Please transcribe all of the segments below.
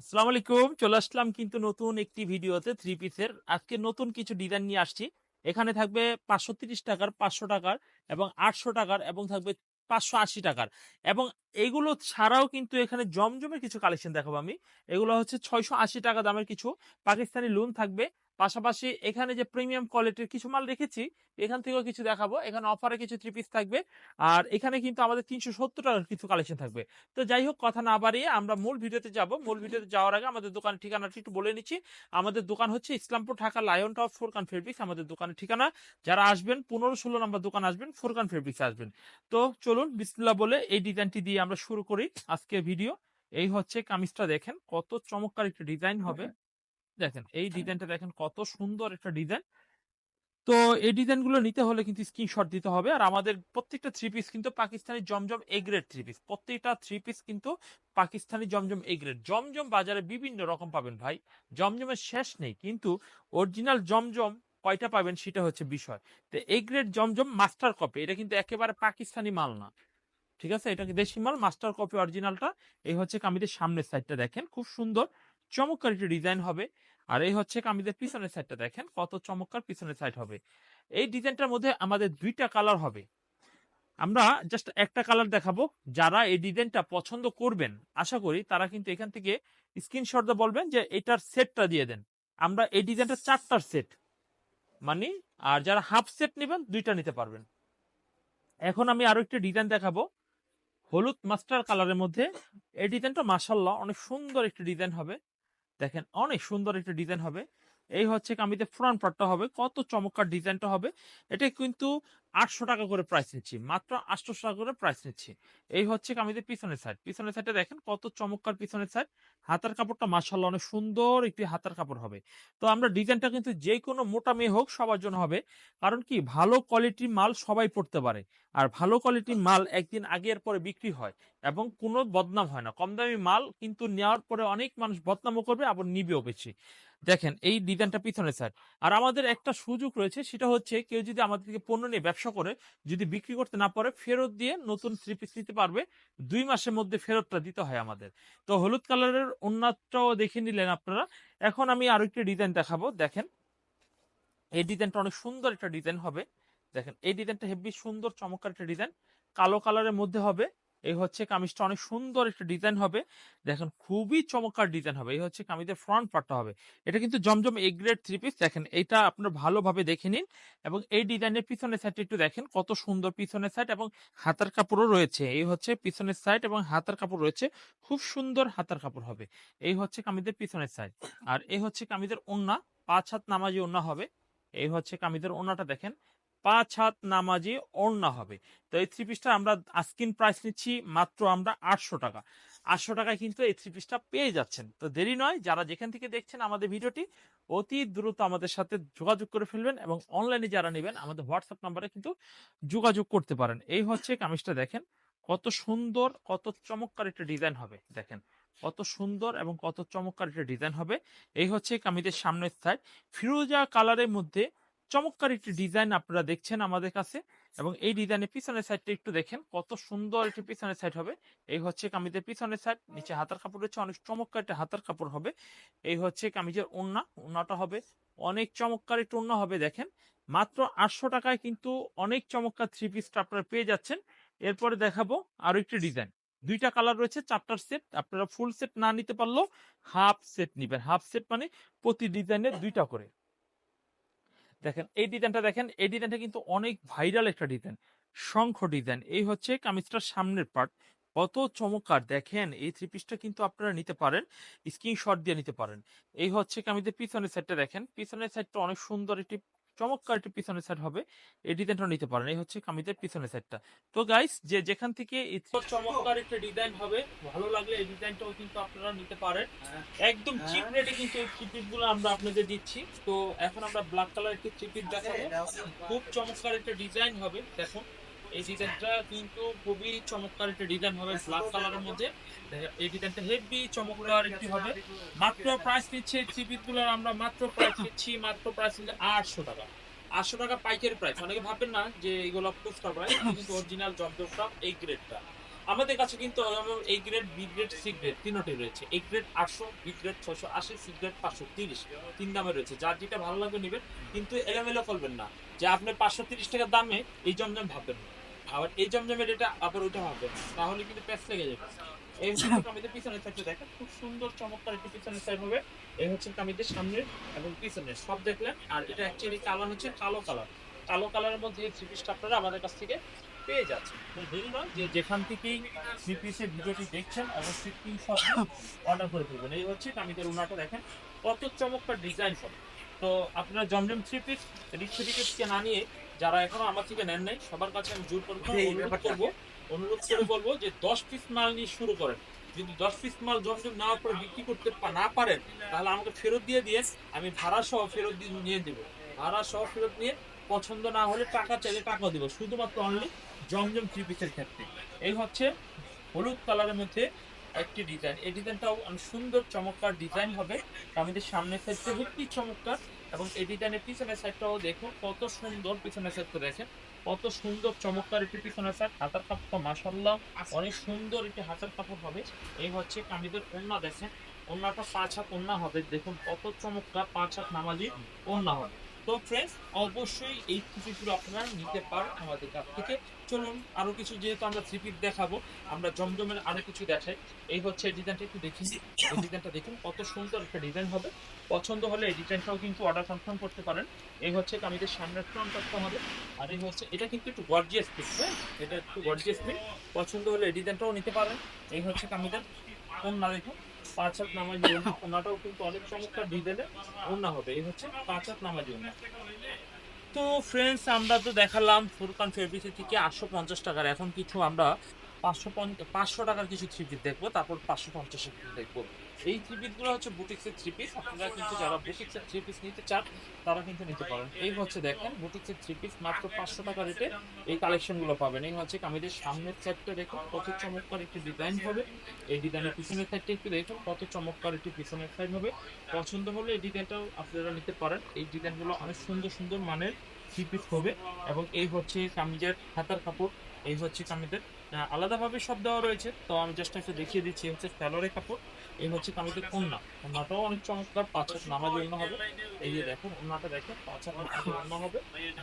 আসসালামু আলাইকুম, চলে আসলাম কিন্তু নতুন একটি ভিডিওতে থ্রি পিসের আজকে নতুন কিছু ডিজাইন নিয়ে আসছি। এখানে থাকবে পাঁচশো টাকার পাঁচশো টাকার এবং আটশো টাকার এবং থাকবে পাঁচশো আশি টাকার। এবং এগুলো ছাড়াও কিন্তু এখানে জমজমের কিছু কালেকশন দেখাবো আমি। এগুলো হচ্ছে ছয়শো আশি টাকা দামের কিছু। পাকিস্তানি লোন থাকবে। পাশাপাশি এখানে যে প্রিমিয়াম কোয়ালিটির কিছু মাল রেখেছি, এখান থেকেও কিছু দেখাবো। এখানে অফারে কিছু থ্রি পিস থাকবে। আর এখানে কিন্তু আমাদের তিনশো সত্তর টাকার কিছু কালেকশন থাকবে। তো যাই হোক, কথা না বাড়িয়ে আমরা মূল ভিডিওতে যাব। মূল ভিডিওতে যাওয়ার আগে আমাদের দোকানের ঠিকানাটি একটু বলে নিচ্ছি। আমাদের দোকান হচ্ছে Islampur Dhaka lion top Forkan fabrics আমাদের দোকানের ঠিকানা। যারা আসবেন, পনেরো ষোলো নম্বর দোকান আসবেন ফোরকান ফেব্রিক্স আসবেন। তো চলুন, বিসমিল্লাহ বলে এই ডিজাইনটি দিয়ে আমরা শুরু করি আজকের ভিডিও এই হচ্ছে কামিজটা দেখেন, কত চমৎকার একটা ডিজাইন হবে। দেখেন এই ডিজাইনটা দেখেন কত সুন্দর একটা ডিজাইন তো এই ডিজাইনগুলো নিতে হলে কিন্তু স্ক্রিনশট দিতে হবে। আর আমাদের প্রত্যেকটা থ্রি পিস কিন্তু Pakistani Zamzam A grade three piece প্রত্যেকটা থ্রি পিস কিন্তু পাকিস্তানি জমজম এ গ্রেড জমজম বাজারে বিভিন্ন রকম পাবেন ভাই। জমজমের শেষ নেই কিন্তু অরিজিনাল জমজম কয়টা পাবেন সেটা হচ্ছে বিষয়। তো A grade Zamzam master copy এটা কিন্তু একেবারে পাকিস্তানি মাল না। ঠিক আছে? এটা দেশি মাল? মাস্টার কপি অরিজিনালটা এই হচ্ছে কামিদের সামনের সাইডটা দেখেন। খুব সুন্দর। চমৎকার একটা ডিজাইন হবে। আর এই হচ্ছে কামিদের পিছনের সাইডটা দেখেন, কত চমৎকার পিছনের সাইড হবে। এই ডিজাইনটার মধ্যে আমাদের দুইটা কালার হবে। আমরা জাস্ট একটা কালার দেখাবো। যারা এই ডিজাইনটা পছন্দ করবেন, আশা করি তারা কিন্তু এখান থেকে স্ক্রিনশট বলবেন যে এটার সেটটা দিয়ে দেন। আমরা এই ডিজাইনটা চারটার সেট মানে আর যারা হাফ সেট নেবেন, দুইটা নিতে পারবেন। এখন আমি আরও একটা ডিজাইন দেখাবো। হলুদ মাস্টার কালারের মধ্যে। এই ডিজাইনটা মাসাল্লাহ অনেক সুন্দর একটা ডিজাইন হবে। দেখেন অনেক সুন্দর একটা ডিজাইন হবে। এই হচ্ছে কামিতে ফ্রন্ট পার্টটা হবে, কত চমৎকার ডিজাইনটা হবে, এটা কিন্তু আটশো টাকা করে প্রাইস নিচ্ছি, মাত্র আটশো টাকা করে প্রাইস নিচ্ছি। এই হচ্ছে কামিতে পিছনের সাইড পিছনের সাইডে দেখেন কত চমৎকার পিছনের সাইড হাতার কাপড়টা মাসাল্লাহ অনেক সুন্দর একটি হাতার কাপড় হবে। তো আমরা ডিজাইনটা কিন্তু যে কোনো মোটা মেয়ে হোক সবার জন্য হবে, কারণ কি ভালো কোয়ালিটির মাল সবাই পড়তে পারে, আর ভালো কোয়ালিটির মাল একদিন আগের পরে বিক্রি হয়, এবং কোনো বদনাম হয় না। কম দামি মাল কিন্তু নেওয়ার পরে অনেক মানুষ বদনামও করবে, আবার নিবেও বেশি। দেখেন, এই ডিজাইনটা পিছনে, স্যার। আর আমাদের একটা সুযোগ রয়েছে, সেটা হচ্ছে কেউ যদি আমাদের থেকে পণ্য নিয়ে ব্যবসা করে, যদি বিক্রি করতে না পারে, ফেরত দিয়ে নতুন থ্রি পিস নিতে পারবে, দুই মাসের মধ্যে ফেরতটা দিতে হয় আমাদের। তো হলুদ কালারের অন্যটাও দেখে নিলেন আপনারা। এখন আমি আরও একটি ডিজাইন দেখাবো, দেখেন। এই ডিজাইনটা অনেক সুন্দর একটা ডিজাইন হবে। দেখেন, এই ডিজাইনটা হেভি সুন্দর, চমৎকার একটা ডিজাইন। কালো কালারের মধ্যে হবে। এই হচ্ছে কামিজটা অনেক সুন্দর একটা ডিজাইন হবে। দেখেন খুবই চমৎকার ডিজাইন হবে। এই হচ্ছে কামিজের ফ্রন্ট পার্টটা হবে। এটা কিন্তু Zamzam A grade three piece দেখেন, এটা আপনার ভালোভাবে দেখে নিন এবং এই ডিজাইনের পিছনের সাইড একটু দেখেন কত সুন্দর পিছনের সাইড এবং হাতার কাপড়ও রয়েছে। এই হচ্ছে পিছনের সাইড এবং হাতার কাপড় রয়েছে। খুব সুন্দর হাতার কাপড় হবে। এই হচ্ছে কামিজের পিছনের সাইড আর এই হচ্ছে কামিজের ওন্না। পাঁচ হাত নামাজি ওন্না হবে। এই হচ্ছে কামিজের ওন্নাটা দেখেন। পাঁচ হাত নামাজি ওড়না হবে। তো এই থ্রি পিসটা আমরা আস্কিন প্রাইস নিচ্ছি মাত্র আমরা আটশো টাকা। আটশো টাকায় কিন্তু এই থ্রি পিসটা পেয়ে যাচ্ছেন। তো দেরি নয়, যারা যেখান থেকে দেখছেন আমাদের ভিডিওটি, অতি দ্রুত আমাদের সাথে যোগাযোগ করে ফেলবেন এবং অনলাইনে যারা নেবেন, আমাদের হোয়াটসঅ্যাপ নাম্বারে কিন্তু যোগাযোগ করতে পারেন। এই হচ্ছে কামিজটা দেখেন, কত সুন্দর, কত চমৎকার একটা ডিজাইন হবে। দেখেন, কত সুন্দর এবং কত চমৎকার একটা ডিজাইন হবে। এই হচ্ছে কামিজের সামনের সাইড ফিরোজা কালারের মধ্যে চমৎকার একটি ডিজাইন আপনারা দেখছেন আমাদের কাছে এবং এই ডিজাইনের পিছনের সাইডটা একটু দেখেন, কত সুন্দর একটি পিছনের সাইড হবে। এই হচ্ছে কামিজের পিছনের সাইড নিচে হাতার কাপড় রয়েছে, অনেক চমৎকার একটা হাতার কাপড় হবে। এই হচ্ছে কামিজের ওন্না ওন্নাটা হবে অনেক চমৎকার একটু ওন্না হবে, দেখেন। মাত্র আটশো টাকায় কিন্তু অনেক চমৎকার থ্রি পিসটা আপনারা পেয়ে যাচ্ছেন। এরপরে দেখাবো আরও একটি ডিজাইন। দুইটা কালার রয়েছে, চারটার সেট আপনারা ফুল সেট না নিতে পারলেও হাফ সেট নিবেন। হাফ সেট মানে প্রতি ডিজাইনের দুইটা করে। দেখেন, এই ডিজাইনটা দেখেন, এই ডিজাইনটা কিন্তু অনেক ভাইরাল একটা ডিজাইন শঙ্খ ডিজাইন এই হচ্ছে কামিজটার সামনের পার্ট কত চমৎকার, দেখেন, এই থ্রি পিসটা কিন্তু আপনারা নিতে পারেন স্ক্রিনশট দিয়ে নিতে পারেন, এই হচ্ছে কামিজের পিছনের সাইডটা দেখেন, পিছনের সাইডটা অনেক সুন্দর একটি চমৎকার একটি পিছনের সাইড হবে। এই ডিজাইনটা নিতে পারেন। এই হচ্ছে কামিজের পিছনের সাইডটা তো গাইস যে যেখান থেকে চমৎকার একটা ডিজাইন হবে ভালো লাগলে এই ডিজাইনটাও কিন্তু আপনারা নিতে পারেন। একদম চিপ রেটে কিন্তু এই চিপিসগুলো আমরা আপনাদের দিচ্ছি। তো এখন আমরা ব্ল্যাক কালার একটি চিপিস পিস দেখাবো। খুব চমৎকার একটা ডিজাইন হবে দেখুন। এই ডিজাইনটা কিন্তু খুবই চমৎকার একটা ডিজাইন হবে ব্ল্যাক কালারের মধ্যে। এই ডিজাইনটা হেভি চমৎকার একটি হবে। মাত্র প্রাইস নিচ্ছে আমরা মাত্র প্রাইস নিচ্ছি, মাত্র প্রাইস নিচ্ছে আটশো টাকা। আটশো টাকা পাইকারি প্রাইস অনেকে না যে কিন্তু অরিজিনাল এই গ্রেডটা আমাদের কাছে কিন্তু এই grade B grade C grade রয়েছে। এই গ্রেড আটশো বি গ্রেড ছশো আশি সি গ্রেড পাঁচশো তিরিশ। তিন দামে রয়েছে। যার যেটা ভালো লাগবে নেবেন। কিন্তু এলোমেলো করবেন না। যে আপনি পাঁচশো তিরিশ টাকার দামে এই জমজম ভাববেন না। আবার এই জমজমের এটা আবার ওইটা হবে না। তাহলে কিন্তু প্যাচ লেগে যাবে। এই হচ্ছে কামিজের পিছনের সাইডটা দেখেন, খুব সুন্দর চমৎকার একটি পিছনের সাইড হবে। এই হচ্ছে কামিজের সামনের এবং পিছনের, সব দেখলেন। আর এটা অ্যাকচুয়ালি কালার হচ্ছে কালো কালার কালো কালারের মধ্যে এই থ্রি পিসটা আপনারা আমাদের কাছ থেকে পেয়ে যাচ্ছেন। নয় যে যেখান থেকেই থ্রি পিসের ভিডিওটি দেখছেন, অবশ্যই স্ক্রিনশট অর্ডার করে ফেলবেন। এই হচ্ছে কামিজের উনাটা, দেখেন, কত চমৎকার ডিজাইন হবে তো আপনারা জমজম থ্রি পিস রিক্স থেকে না নিয়ে যারা এখনও আমার থেকে নেন নাই সবার কাছে আমি জোর করব অনুরোধ করব অনুরোধ করে বলব যে দশ পিস মাল নিয়ে শুরু করেন। যদি দশ পিস মাল জমজম নেওয়ার পরে বিক্রি করতে না পারেন তাহলে আমাকে ফেরত দিয়ে দিয়ে আমি ভাড়া সহ ফেরত দিয়ে নিয়ে দেবো ভাড়া সহ ফেরত নিয়ে পছন্দ না হলে টাকা চাইলে টাকা দেবো শুধুমাত্র অনলি জমজম থ্রি পিসের ক্ষেত্রে। এই হচ্ছে হলুদ কালারের মধ্যে একটি ডিজাইন এই ডিজাইনটাও অনেক সুন্দর চমৎকার ডিজাইন হবে। আমাদের সামনে সাইডটা হেব্বি চমৎকার। এবং এই ডিজাইনের পিছনের সাইডটাও দেখুন কত সুন্দর পিছনের সাইডটা দেখেন। কত সুন্দর চমৎকার একটি পিছনের সাইড হাতার কাপড়টা মাসাল্লাহ অনেক সুন্দর একটি হাতার কাপড় হবে। এই হচ্ছে কামিদের ওন্না দেখেন। ওন্নাটা পাঁচ হাত ওন্না হবে দেখুন কত চমৎকার পাঁচ হাত নামাজি ওন্না হবে। তো ফ্রেন্ডস অবশ্যই এই থ্রিপিগুলো আপনারা নিতে পারেন আমাদের কাছ থেকে। চলুন, আরও কিছু যেহেতু আমরা থ্রিপি দেখাবো, আমরা জমজমের আরও কিছু দেখাই। এই হচ্ছে ডিজাইনটা একটু দেখি। এই ডিজাইনটা দেখুন, কত সুন্দর একটা ডিজাইন হবে। পছন্দ হলে এই ডিজাইনটাও কিন্তু অর্ডার কনফার্ম করতে পারেন। এই হচ্ছে কামিজের সামনের ফ্রন্ট একটা হবে। আর এই হচ্ছে, এটা কিন্তু একটু গর্জিয়াস পিস হ্যাঁ? এটা একটু গর্জিয়াস পিস পছন্দ হলে এই ডিজাইনটাও নিতে পারেন। এই হচ্ছে কামিজের ওন্না দেখুন পাঁচ হাত নামাজি ওন্না ওন্নাটাও কিন্তু অনেক চমৎকার ডিজাইনের ওনা হবে। এই হচ্ছে পাঁচ হাত নামাজি ওন্না তো ফ্রেন্ডস আমরা তো দেখালাম ফুরকান ফেব্রিক্স থেকে আটশো পঞ্চাশ টাকার। এখন কিছু আমরা পাঁচশো পাঁচশো টাকার কিছু থ্রি দেখব, তারপর পাঁচশো পঞ্চাশের দেখব। এই থ্রি পিসগুলো হচ্ছে বুটিক্সের থ্রি পিস আপনারা কিন্তু যারা বুটিক্সের থ্রি পিস নিতে চান, তারা কিন্তু নিতে পারেন। এই হচ্ছে দেখেন, বুটিক্সের থ্রি পিস মাত্র পাঁচশো টাকা রেটে এই কালেকশনগুলো পাবেন। এই হচ্ছে কামিজের সামনের সাইডটা দেখুন, কত চমৎকার একটি ডিজাইন হবে। এই ডিজাইনের পিছনের সাইডটা একটু দেখুন, কত চমৎকার একটি পিছনের সাইড হবে। পছন্দ হলে এই ডিজাইনটাও আপনারা নিতে পারেন। এই ডিজাইনগুলো অনেক সুন্দর সুন্দর মানের থ্রি পিস হবে। এবং এই হচ্ছে কামিজের হাতার কাপড়। এই হচ্ছে কামিজের আলাদাভাবে সব দেওয়া রয়েছে। তো আমি জাস্ট একটা দেখিয়ে দিচ্ছি হচ্ছে স্যালোরে কাপড়। এই হচ্ছে কামিজের কন্যা কন্যাটাও অনেক চমৎকার, পাঁচ হাত জন্য হবে। এই যে দেখুন ওনাটা দেখেন, পাঁচ নামাজ হবে।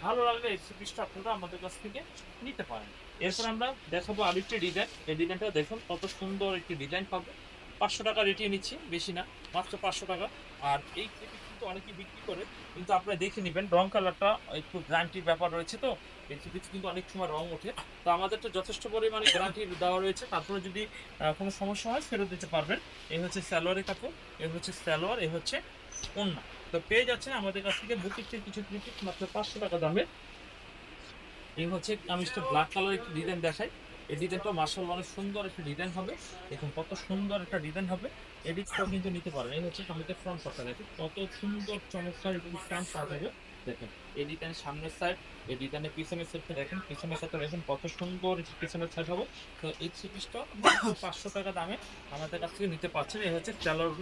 ভালো লাগলে এই পিসটা আপনারা আমাদের কাছ থেকে নিতে পারেন। এরপর আমরা দেখাবো আরেকটি ডিজাইন। এই ডিজাইনটা দেখুন, কত সুন্দর একটি ডিজাইন পাবে। পাঁচশো টাকা রেটিয়ে নিচ্ছি, বেশি না, মাত্র পাঁচশো টাকা। আর এই কিন্তু অনেকেই বিক্রি করে, কিন্তু আপনারা দেখে নেবেন, রং কালারটা একটু গ্যারান্টির ব্যাপার রয়েছে তো থ্রি পিস কিন্তু অনেক সময় রং ওঠে। তো আমাদের তো যথেষ্ট পরিমাণে গ্যারান্টি দেওয়া রয়েছে, তারপরে যদি কোনো সমস্যা হয় ফেরত দিতে পারবেন। এই হচ্ছে স্যালোয়ারের কাপড় এই হচ্ছে স্যালোয়ার এই হচ্ছে ওন্না তো পেয়ে যাচ্ছেন আমাদের কাছ থেকে বুটিকের কিছু থ্রি পিস মাত্র পাঁচশো টাকা দামে। এই হচ্ছে আমি ব্ল্যাক কালার একটি ডিজাইন দেখাই। এই ডিজাইনটা মার্শাল অনেক সুন্দর একটা ডিজাইন হবে, দেখুন কত সুন্দর একটা ডিজাইন হবে। এডিটটাও কিন্তু নিতে পারেন। এই হচ্ছে কামিজের ফ্রন্ট পার্টটা দেখুন কত সুন্দর চমৎকার একটি ফ্রন্ট পার্ট হবে দেখেন এই সামনের সাইড এই ডিজাইনের পিছনের সাইডটা দেখেন, পিছনের সাইডটা দেখেন কত সুন্দর পিছনের সাইড হবে। তো এই থ্রি পাঁচশো টাকা দামে আমাদের কাছ থেকে নিতে পারছেন। এই হচ্ছে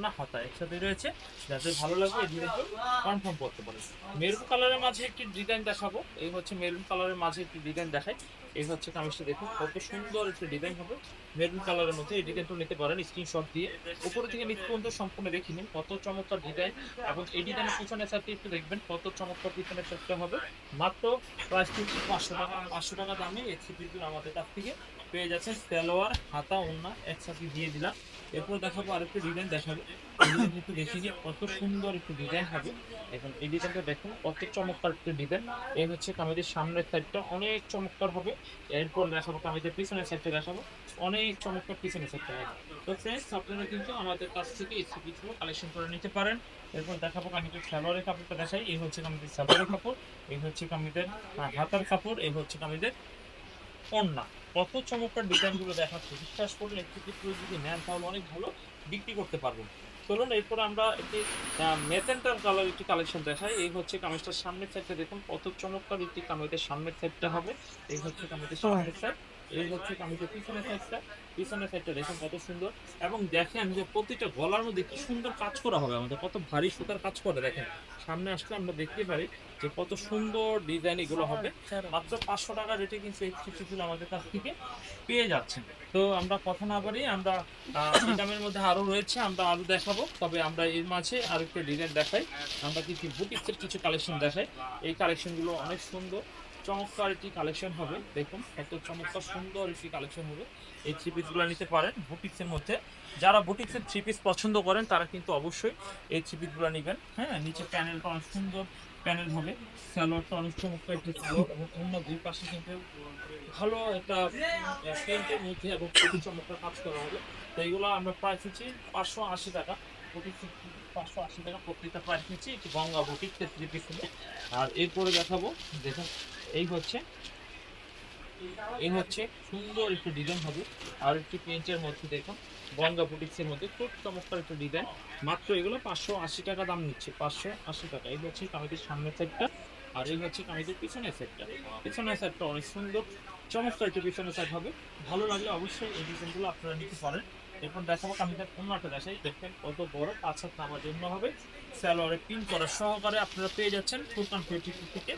না হাতা একসাথে রয়েছে। যাদের ভালো লাগবে এই ডিজাইনটা কনফার্ম করতে পারেন। মেরুন কালারের মাঝে একটি ডিজাইন দেখাবো। এই হচ্ছে মেরুন কালারের মাঝে একটি ডিজাইন দেখাই। এই হচ্ছে কামিজটা দেখুন, কত সুন্দর একটা ডিজাইন হবে। মেরুন কালারের মধ্যে এটি কিন্তু নিতে পারেন স্ক্রিনশট দিয়ে। উপরে থেকে নিচ পর্যন্ত সম্পূর্ণ দেখে নিন কত চমৎকার ডিজাইন এবং এই ডিজাইনের পিছনের সাথে একটু দেখবেন, কত চমৎকার পিছনের সাথে হবে। মাত্র প্রাইস কিন্তু পাঁচশো টাকা পাঁচশো টাকা দামে এই থ্রি আমাদের কাছ থেকে। পেয়ে যাচ্ছেন সালোয়ার, হাতা ওন্না একসাথে দিয়ে দিলাম। এরপর দেখাবো আরেকটি ডিজাইন দেখাবো। একটু দেখি যে কত সুন্দর একটু ডিজাইন হবে। এখন এই ডিজাইনটা দেখুন কত চমৎকার একটি ডিজাইন এই হচ্ছে কামিজের সামনের সাইডটা অনেক চমৎকার হবে। এরপর দেখাবো কামিজের পিছনের সাইডটা দেখাবো। অনেক চমৎকার পিছনের সাইডটা হবে। তো ফ্রেন্ডস আপনারা কিন্তু আমাদের কাছ থেকে এই সিপিগুলো কালেকশন করে নিতে পারেন। এরপর দেখাবো কামিজের সালোয়ারের কাপড়টা দেখাই। এই হচ্ছে কামিজের সালোয়ারের কাপড়, এই হচ্ছে কামিজের হাতার কাপড়, এই হচ্ছে কামিজের ওড়না কত চমৎকার ডিজাইনগুলো দেখাচ্ছে। বিশ্বাস করলে একটু ক্ষেত্রে যদি নেন তাহলে অনেক ভালো বিক্রি করতে পারবেন। চলুন এরপর আমরা একটি মেথেন্টার কালার একটি কালেকশন দেখাই। এই হচ্ছে কামিজটার সামনের সাইডটা দেখুন কত চমৎকার একটি কামিজের সামনের সাইডটা হবে। এই হচ্ছে কামিজের সামনের সাইড এই হচ্ছে কামিজের পিছনের সাইডটা পিছনের সাইডটা দেখুন কত সুন্দর। এবং দেখেন যে প্রতিটা গলার মধ্যে কি সুন্দর কাজ করা হবে আমাদের, কত ভারী সুতার কাজ করে দেখেন। সামনে আসলে আমরা দেখতে পারি যে কত সুন্দর ডিজাইন এগুলো হবে। মাত্র পাঁচশো টাকা রেটে কিন্তু এই থ্রি আমাদের কাছ থেকে পেয়ে যাচ্ছেন। তো আমরা কথা না বাড়ি আমরা দামের মধ্যে আরও রয়েছে, আমরা আরও দেখাবো। তবে আমরা এর মাঝে আরও একটা ডিজাইন দেখাই। আমরা কিছু বুটিক্সের কিছু কালেকশন দেখাই। এই কালেকশনগুলো অনেক সুন্দর। চমৎকার একটি কালেকশন হবে। দেখুন, এত চমৎকার সুন্দর একটি কালেকশন হবে। এই থ্রি পিসগুলো নিতে পারেন বুটিক্সের মধ্যে। যারা বুটিক্সের থ্রি পিস পছন্দ করেন, তারা কিন্তু অবশ্যই এই থ্রি পিসগুলো নেবেন। হ্যাঁ নিচে প্যানেলটা অনেক সুন্দর প্যানেল হবে। স্যালোয়ারটা অনেক চমৎকার একটি স্যালোয়ার এবং অন্য দুই পাশে কিন্তু ভালো একটা পেন্টের মধ্যে এবং চমৎকার কাজ করা হবে। তো এইগুলো আমরা হচ্ছে পাঁচশো আশি টাকা। বুটিক পাঁচশো আশি টাকা প্রত্যেকটা প্রাইস নিচ্ছি গঙ্গা বুটিক থ্রি পিস আর এরপরে দেখাবো দেখুন এই হচ্ছে এই হচ্ছে সুন্দর একটু ডিজাইন হবে আর একটি পেন্টের মধ্যে দেখুন গঙ্গা বুটিক্সের মধ্যে খুব চমৎকার একটা ডিজাইন মাত্র এগুলো পাঁচশো আশি টাকা দাম নিচ্ছে পাঁচশো আশি টাকা এই হচ্ছে কামিজের সামনের সাইডটা আর এই হচ্ছে কামিজের পিছনের সাইডটা পিছনের সাইডটা অনেক সুন্দর চমৎকার একটু পিছনের সাইড হবে ভালো লাগলে অবশ্যই এই ডিজাইনগুলো আপনারা নিতে পারেন এরপর দেখাবো কামিজের একটা দেখাই। দেখবেন কত বড় পাঁচ নামার জন্য হবে। স্যালোয়ারে পিন করা সহকারে আপনারা পেয়ে যাচ্ছেন ফুলকান ফিফটি থেকে।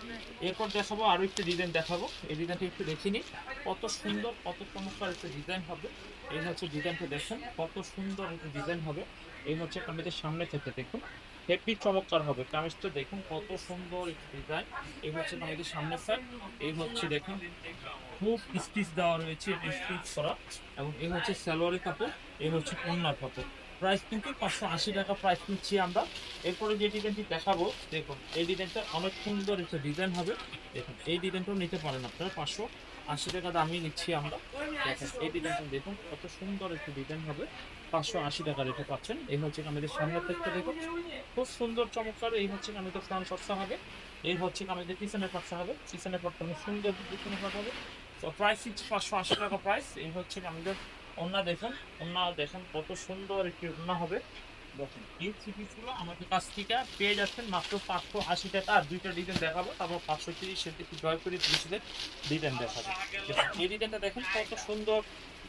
এরপর দেখাবো আরও একটি ডিজাইন দেখাবো। এই ডিজাইনটি একটু দেখিনি। কত সুন্দর, কত চমৎকার একটা ডিজাইন হবে। এই হচ্ছে ডিজাইনটা দেখুন, কত সুন্দর ডিজাইন হবে। এই হচ্ছে কামিজের সামনে থেকে দেখুন হেপি চমৎকার হবে। কামিজটা দেখুন, কত সুন্দর ডিজাইন। এই হচ্ছে কামিজের সামনে সাইড এই হচ্ছে দেখুন, খুব স্টিচ দেওয়া রয়েছে স্টিচ করা। এবং এই হচ্ছে সালোয়ারের কাপড়, এই হচ্ছে কন্যার কাপড়। প্রাইস কিন্তু পাঁচশো আশি টাকা প্রাইস নিচ্ছি আমরা। এরপরে যে ডিজাইনটি দেখাবো, দেখুন, এই ডিজাইনটা অনেক সুন্দর একটা ডিজাইন হবে। দেখুন, এই ডিজাইনটাও নিতে পারেন আপনারা পাঁচশো। আশি টাকা দামই নিচ্ছি আমরা। এই ডিজাইনটা দেখুন, কত সুন্দর একটি ডিজাইন হবে। পাঁচশো আশি টাকা রেটে পাচ্ছেন। এই হচ্ছে আমাদের সামনের থেকে দেখুন। খুব সুন্দর, চমৎকার। এই হচ্ছে আমাদের ফ্রন্ট পার্টটা হবে। এই হচ্ছে আমাদের পিছনের পার্টটা হবে। পার্টটা অনেক সুন্দর পিছনের পার্ট হবে। তো প্রাইস হচ্ছে পাঁচশো আশি টাকা প্রাইস এই হচ্ছে আমাদের ওন্না দেখুন। ওন্না দেখুন কত সুন্দর একটি ওন্না হবে। দেখুন, এই থ্রি আমাদের কাছ থেকে পেয়ে যাচ্ছেন মাত্র পাঁচশো আশি টাকা। আর দুইটা ডিজাইন দেখাবো, তারপর পাঁচশো তিরিশ সেটি জয় করে তিরিশের ডিজাইন দেখাবো। এই ডিজাইনটা দেখেন কত সুন্দর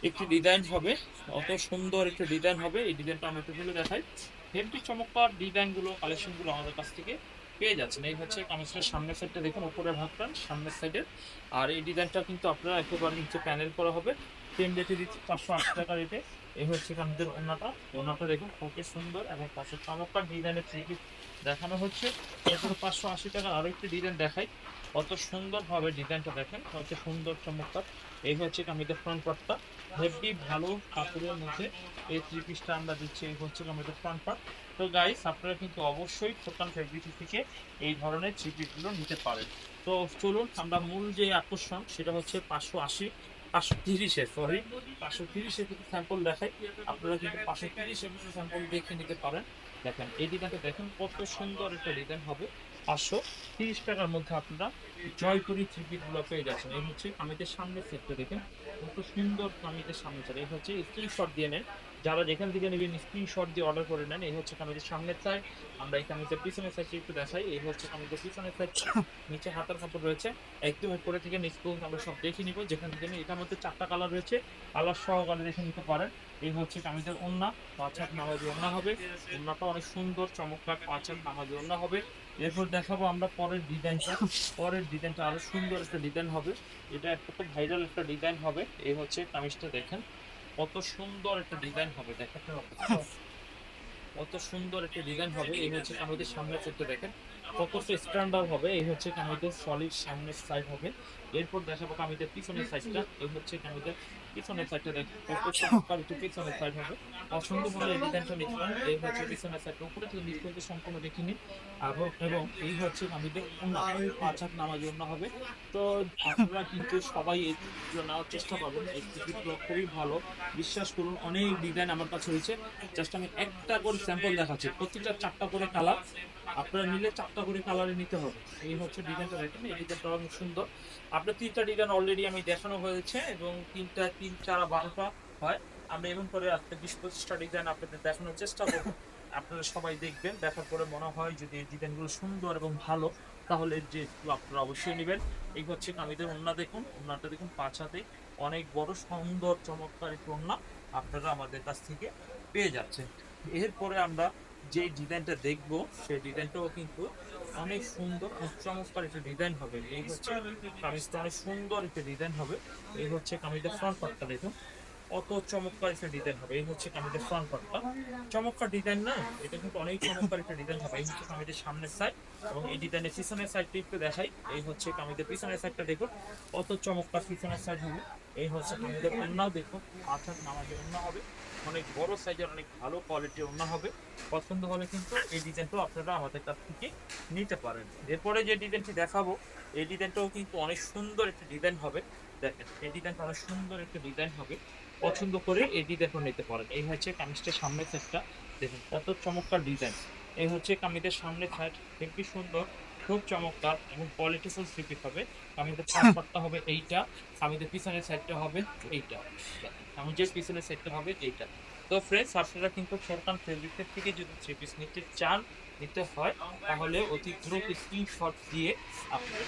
একটি ডিজাইন হবে অত সুন্দর একটি ডিজাইন হবে। এই ডিজাইনটা আমি একটু দেখাই। হেভি চমৎকার ডিজাইনগুলো কালেকশনগুলো আমাদের কাছ থেকে পেয়ে যাচ্ছেন। এই হচ্ছে কামিজটার সামনের সাইডটা দেখুন, উপরের ভাগটা, সামনের সাইডের আর এই ডিজাইনটা কিন্তু আপনারা একেবারে নিচে প্যানেল করা হবে। সেম রেটে দিচ্ছি পাঁচশো আশি টাকা রেটে এই হচ্ছে কামিজের ওনাটা ওনাটা দেখুন কত সুন্দর এবং পাশে চমৎকার ডিজাইনের থ্রি দেখানো হচ্ছে। এরপরে পাঁচশো আশি টাকার আরও একটি ডিজাইন দেখাই। কত সুন্দরভাবে ডিজাইনটা দেখেন, কত সুন্দর, চমৎকার। এই হচ্ছে কামিজের ফ্রন্ট পার্টটা হেভি ভালো কাপড়ের মধ্যে এই থ্রি পিসটা আমরা দিচ্ছি, এই হচ্ছে কামিজের ফ্রন্ট পার্ট তো গাইস আপনারা কিন্তু অবশ্যই ফোকান ফেব্রিক থেকে এই ধরনের থ্রি পিসগুলো নিতে পারেন। তো চলুন, আমরা মূল যে আকর্ষণ, সেটা হচ্ছে পাঁচশো আশি, পাঁচশো তিরিশে সরি পাঁচশো তিরিশে কিছু স্যাম্পল দেখাই। আপনারা কিন্তু পাঁচশো তিরিশে কিছু স্যাম্পল দেখে নিতে পারেন। দেখেন, এই ডিজাইনটা দেখেন কত সুন্দর একটা ডিজাইন হবে। পাঁচশো তিরিশ টাকার মধ্যে আপনারা জয়পুরি থ্রি পিসগুলো পেয়ে যাচ্ছেন। এই হচ্ছে কামিজের সামনের সেটটা দেখেন। কত সুন্দর কামিজের সামনে সেট। এই হচ্ছে স্ক্রিনশট দিয়ে নেন। যারা যেখান থেকে নেবেন স্ক্রিনশট দিয়ে অর্ডার করে নেন। এই হচ্ছে কামিজের সামনের সাইড আমরা এই কামিজের পিছনের সাইডটা একটু দেখাই। এই হচ্ছে কামিজের পিছনের সাইড নিচে হাতার কাপড় রয়েছে। একদম উপরে থেকে নিচ পর্যন্ত আমরা সব দেখে নিব। যেখান থেকে। এটার মধ্যে চারটা কালার রয়েছে। কালার সহকারে দেখে নিতে পারেন। এই হচ্ছে কামিজের ওন্না পাঁচ হাত নামাজি ওন্না হবে। ওন্নাটা অনেক সুন্দর, চমৎকার। পাঁচ হাত নামাজি ওন্না হবে। এরপর দেখাবো আমরা পরের ডিজাইনটা পরের ডিজাইনটা আরও সুন্দর একটা ডিজাইন হবে। এটা একটা তো ভাইরাল একটা ডিজাইন হবে। এই হচ্ছে কামিজটা দেখেন। কত সুন্দর একটা ডিজাইন হবে হবে। কত সুন্দর একটা ডিজাইন হবে। এই হচ্ছে কামিজের সামনের সেটটা দেখেন। কত স্ট্যান্ডার্ড হবে। এই হচ্ছে কামিজের সলিড সামনের সাইড হবে। এরপর দেখাবো কামিজের পিছনের সাইডটা এই হচ্ছে কামিজের পিছনের সাইডটা কত চমৎকার একটু পিছনের সাইড হবে। পছন্দ হলে এই ডিজাইনটা নিতে পারেন। এই হচ্ছে পিছনের সাইডটা উপরে থেকে নিচ পর্যন্ত সম্পূর্ণ দেখিনি। এবং এবং এই হচ্ছে কামিজের পাঁচ হাত নামার জন্য হবে। তো আপনারা কিন্তু সবাই এই নেওয়ার চেষ্টা করবেন। এই খুবই ভালো। বিশ্বাস করুন অনেক ডিজাইন আমার কাছে হয়েছে। জাস্ট আমি একটা করে স্যাম্পল দেখাচ্ছি। প্রতিটা চারটা করে কালার আপনারা নিলে চারটা করে কালারে নিতে হবে। এই হচ্ছে ডিজাইনটা দেখেন। এই ডিজাইনটা অনেক সুন্দর। আপনার তিনটা ডিজাইন অলরেডি আমি দেখানো হয়েছে এবং তিনটা তিন চার বারোটা হয়। আমি এবং করে আজকে বিশ পঁচিশটা ডিজাইন আপনাদের দেখানোর চেষ্টা করব। আপনারা সবাই দেখবেন, দেখার পরে মনে হয় যদি এই ডিজাইনগুলো সুন্দর এবং ভালো, তাহলে যে আপনারা অবশ্যই নেবেন। এই হচ্ছে কামিজের ওন্না দেখুন ওন্নাটা দেখুন পাঁচ হাতে। অনেক বড়, সুন্দর, চমৎকার একটি ওড়না আপনারা আমাদের কাছ থেকে পেয়ে যাচ্ছেন। এরপরে আমরা যে ডিজাইনটা দেখব, সেই ডিজাইনটাও কিন্তু অনেক সুন্দর চমৎকার একটা ডিজাইন হবে। এই হচ্ছে কামিজটা অনেক সুন্দর একটা ডিজাইন হবে। এই হচ্ছে কামিজের ফ্রন্ট পার্টটা দেখুন অত চমৎকার একটা ডিজাইন হবে। এই হচ্ছে কামিজের ফ্রন্ট পার্টটা চমৎকার ডিজাইন না, এটা কিন্তু অনেক চমৎকার একটা ডিজাইন হবে। এই হচ্ছে কামিজের সামনের সাইড এবং এই ডিজাইনের পিছনের সাইডটা একটু দেখাই। এই হচ্ছে কামিজের পিছনের সাইডটা দেখুন অত চমৎকার পিছনের সাইড হবে। এই হচ্ছে কামিজের ওন্নাও দেখুন অর্থাৎ নামাজের ওন্না হবে। অনেক বড় সাইজের অনেক ভালো কোয়ালিটির ওন্না হবে। পছন্দ হলে কিন্তু এই ডিজাইনটাও আপনারা আমাদের কাছ থেকে নিতে পারেন। এরপরে যে ডিজাইনটি দেখাবো, এই ডিজাইনটাও কিন্তু অনেক সুন্দর একটা ডিজাইন হবে। দেখেন, এই ডিজাইনটা অনেক সুন্দর একটা ডিজাইন হবে। পছন্দ করে এই ডিজাইনটা নিতে পারেন। এই হচ্ছে কামিজটার সামনের সাইডটা দেখুন, কত চমৎকার ডিজাইন এই হচ্ছে কামিজের সামনের সাইড খুবই সুন্দর। খুব চমৎকার এবং কোয়ালিটিফুল স্লিপিক হবে। কামিজের পাটটা হবে এইটা কামিজের পিছনের সাইডটা হবে এইটা। কামিজের পিছনের সাইডটা হবে এইটা। তো ফ্রেন্ডস আপনারা কিন্তু ফোরকান ফেব্রিকের থেকে যদি থ্রি পিস নিতে চান, নিতে হয়, তাহলে অতি দ্রুত স্ক্রিনশট দিয়ে আপনারা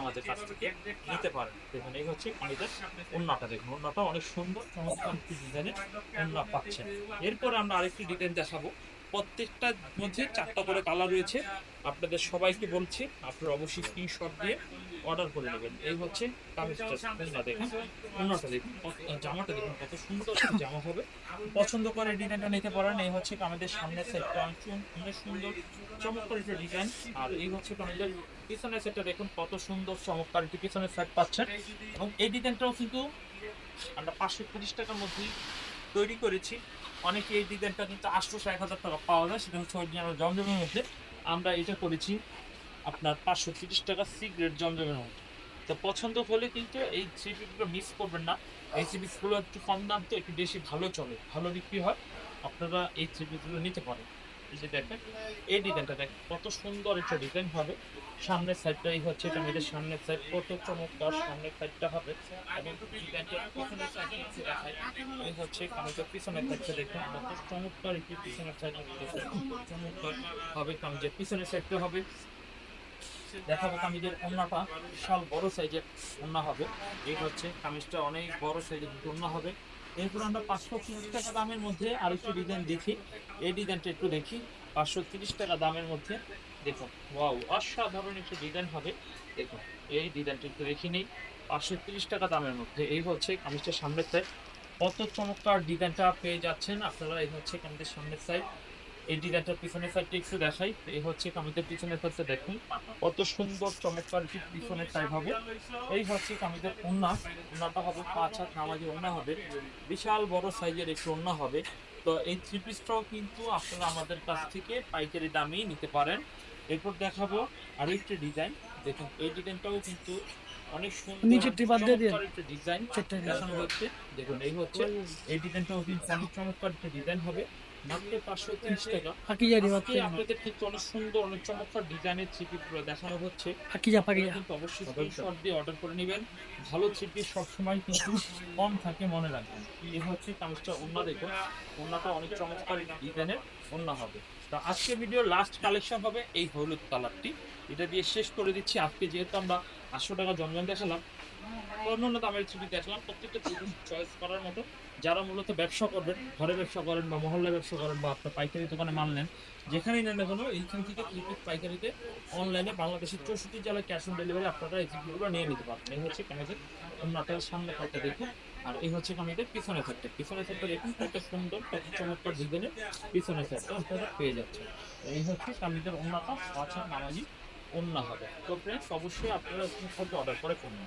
আমাদের কাছ থেকে নিতে পারেন। দেখুন, এই হচ্ছে কামিজের ওন্নাটা দেখুন ওন্নাটা অনেক সুন্দর, চমৎকার ডিজাইনের ওন্না পাচ্ছেন। এরপরে আমরা আরেকটি ডিজাইন দেখাবো। প্রত্যেকটার মধ্যে চারটা করে কালার রয়েছে। আপনাদের সবাইকে বলছি, আপনারা অবশ্যই স্ক্রিনশট দিয়ে অর্ডার করে নেবেন। এই হচ্ছে কামিজটা দেখুন জামাটা দেখুন, কত সুন্দর জামা হবে। পছন্দ করে ডিজাইনটা নিতে পারেন, এই হচ্ছে কামিজের সামনের সেটটা অনেক সুন্দর চমৎকার একটা ডিজাইন আর এই হচ্ছে কামিজের পিছনের সেটটা দেখুন, কত সুন্দর, চমৎকার একটি পিছনের সেট পাচ্ছেন। এবং এই ডিজাইনটাও কিন্তু আমরা পাঁচশো তিরিশ টাকার মধ্যেই তৈরি করেছি। অনেকে এই ডিজাইনটা কিন্তু আটশোশো এক হাজার টাকা পাওয়া যায়, সেটা হচ্ছে অরিজিনাল জমজমের মধ্যে। আমরা এটা করেছি আপনার পাঁচশো তিরিশ টাকা সিগ্রেট জমজমের মধ্যে। তো পছন্দ হলে কিন্তু এই থ্রি পিসগুলো মিস করবেন না। এই থ্রি পিসগুলো একটু কম দাম, তো একটু বেশি ভালো চলে, ভালো বিক্রি হয়। আপনারা এই থ্রি পিসগুলো নিতে পারেন। যে দেখেন, এই ডিজাইনটা দেখেন কত সুন্দর একটা ডিজাইন হবে। সামনের সাইডটা এই হচ্ছে এটা মেয়েদের সামনের সাইড কত চমৎকার সামনের সাইডটা হবে। এবং সাইডে একটু দেখাই এই হচ্ছে কামিজের পিছনের সাইডটা দেখুন, কত চমৎকার একটি পিছনের সাইড চমৎকার হবে কামিজের পিছনের সাইডটা হবে। দেখাবো কামিজের ওন্নাটা, বিশাল বড় সাইজের ওন্না হবে। এই হচ্ছে কামিজটা অনেক বড় সাইজের ওন্না হবে। এরপর আমরা পাঁচশো তিরিশ টাকা দামের মধ্যে আর একটু ডিজাইন দেখি। এই ডিজাইনটা একটু দেখি। পাঁচশো তিরিশ টাকা দামের মধ্যে দেখুন। ওয়াও অসাধারণ একটু ডিজাইন হবে। দেখুন, এই ডিজাইনটা একটু দেখি নেই। পাঁচশো তিরিশ টাকা দামের মধ্যে। এই হচ্ছে কামিজটার সামনের সাইড কত চমৎকার ডিজাইনটা পেয়ে যাচ্ছেন। আপনারা এই হচ্ছে কামিজের সামনের সাইড এই ডিজাইনটার পিছনের সাইডটা একটু দেখাই। এই হচ্ছে কামিজের পিছনের সাইডটা দেখুন কত সুন্দর চমৎকার একটি পিছনের সাইড হবে। এই হচ্ছে কামিজের ওন্না। ওন্নাটা হবে পাঁচ হাত নামাজি ওন্না হবে। বিশাল বড় সাইজের একটু ওন্না হবে। তো এই থ্রি পিসটাও কিন্তু আপনারা আমাদের কাছ থেকে পাইকারি দামেই নিতে পারেন। এরপর দেখাবো আরও একটি ডিজাইন দেখুন এই ডিজাইনটাও কিন্তু অনেক সুন্দর নিচের টিপার দিয়ে দিন। ডিজাইন হচ্ছে। দেখুন এই হচ্ছে এই ডিজাইনটাও কিন্তু অনেক চমৎকার একটা ডিজাইন হবে। মাত্র পাঁচশো তিরিশ টাকা। হাকিজা রিবাত আপনাদের ক্ষেত্রে অনেক সুন্দর অনেক চমৎকার ডিজাইনের থ্রি পিসগুলো দেখানো হচ্ছে। হাকিজা আপনারা পাকিজা কিন্তু অবশ্যই স্ক্রিনশট দিয়ে অর্ডার করে নেবেন। ভালো থ্রি পিস সবসময় কিন্তু কম থাকে মনে রাখবেন। হচ্ছে কামিজটা ওন্না দেখুন। ওন্নাটা অনেক চমৎকার ডিজাইনের ওন্না হবে। তা আজকে ভিডিও লাস্ট কালেকশন হবে এই হলুদ কালারটি এটা দিয়ে শেষ করে দিচ্ছি। আজকে যেহেতু আমরা আটশো টাকা জমজম দেখালাম অন্যান্য দামের ছবি দেখলাম প্রত্যেকটা চয়েস করার মতো। যারা মূলত ব্যবসা করবেন, ঘরে ব্যবসা করেন বা মহল্লায় ব্যবসা করেন বা আপনার পাইকারি দোকানে মাল নেন, যেখানেই নেন কেন, এইখান থেকে পিস পাইকারিতে অনলাইনে বাংলাদেশের চৌষট্টি জেলায় ক্যাশ অন ডেলিভারি আপনারা এই জিনিসগুলো নিয়ে নিতে পারবেন। এই হচ্ছে কামিজের অন্যটার সামনে থাকতে দেখুন। আর এই হচ্ছে কামিজের পিছনে থাকতে পিছনে থাকতে দেখুন একটা সুন্দর চমৎকার ডিজাইনের পিছনে থাকতে আপনারা পেয়ে যাচ্ছেন। এই হচ্ছে কামিজের অন্যটা পাঁচা নামাজি অন্য হবে। তো ফ্রেন্ডস অবশ্যই আপনারা অর্ডার করে করুন